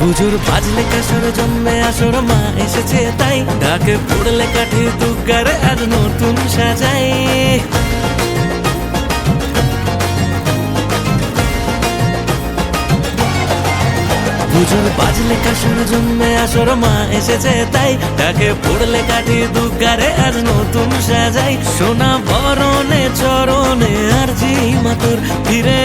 পুজোর বাজলে কাসর জন্মে আসর, মা এসেছে তাই। ডাকে পড়লে কাঠি দুর্গার আজ নতুন সাজাই। পুজোর বাজলে কাসর জন্মে আসর, মা এসেছে তাই। ডাকে পড়লে কাঠি দুর্গারে আজ নতুন সাজাই। সোনা বরণে চরণে আর জি মাতর ফিরে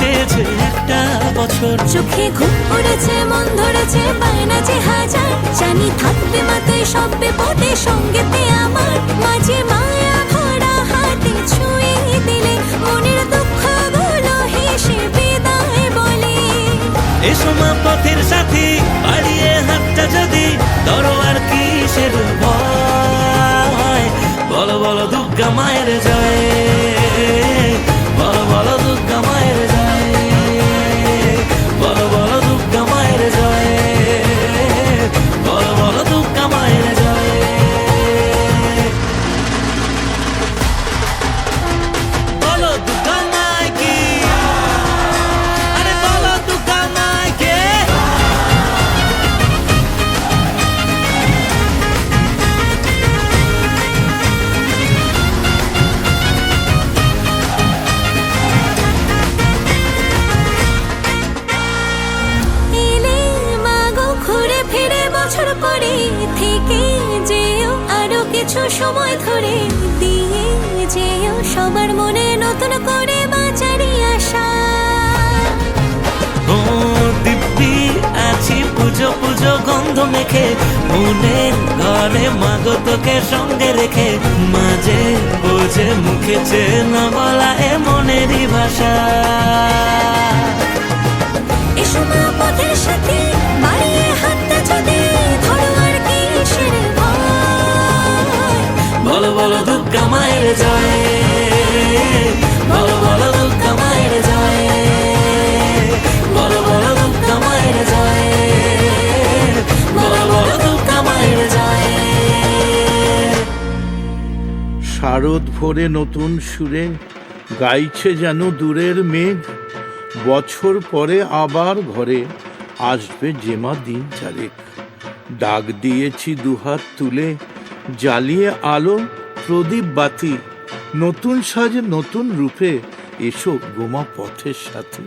কেটেছে একটা বছর। চোখে ঘুম পড়েছে মন ধরেছে বায়না যে হাজার। জানি থাকবে মাতে সব বিপদে সঙ্গেতে আমার। মাঝে মায়া ভরা হাতে ছুঁয়ে দিলে মনের দুঃখগুলো হেসে বিদায় বলে। এসো মা পথের সাথী বাড়িয়ে হাতটা যদি তরোয়ার কিসের ভয়? বলো বলো দুর্গা মায়ের জয়। কিছু সময় ধরে দিয়ে যেও সবার মনে নতুন করে বাঁচারি আশা। ও দিব্যি আছি পুজো পুজো গন্ধ মেখে মনের ঘরে মাগো তোকে সঙ্গে রেখে মাঝে বোঝে মুখে চেনা বলা এ মনেরই ভাষা। এসো মা বলো দুর্গা মায়ের জয়। বলো বলো মায়ের মায়ের মায়ের শারদ ভোরে নতুন সুরে গাইছে যেন দূরের মেঘ। বছর পরে আবার ঘরে আসবে জেমা দিন চারেক। ডাক দিয়েছি দুহাত তুলে, জ্বালিয়ে আলো প্রদীপ বাতি নতুন সাজে নতুন রূপে এসো গোমা পথের সাথে।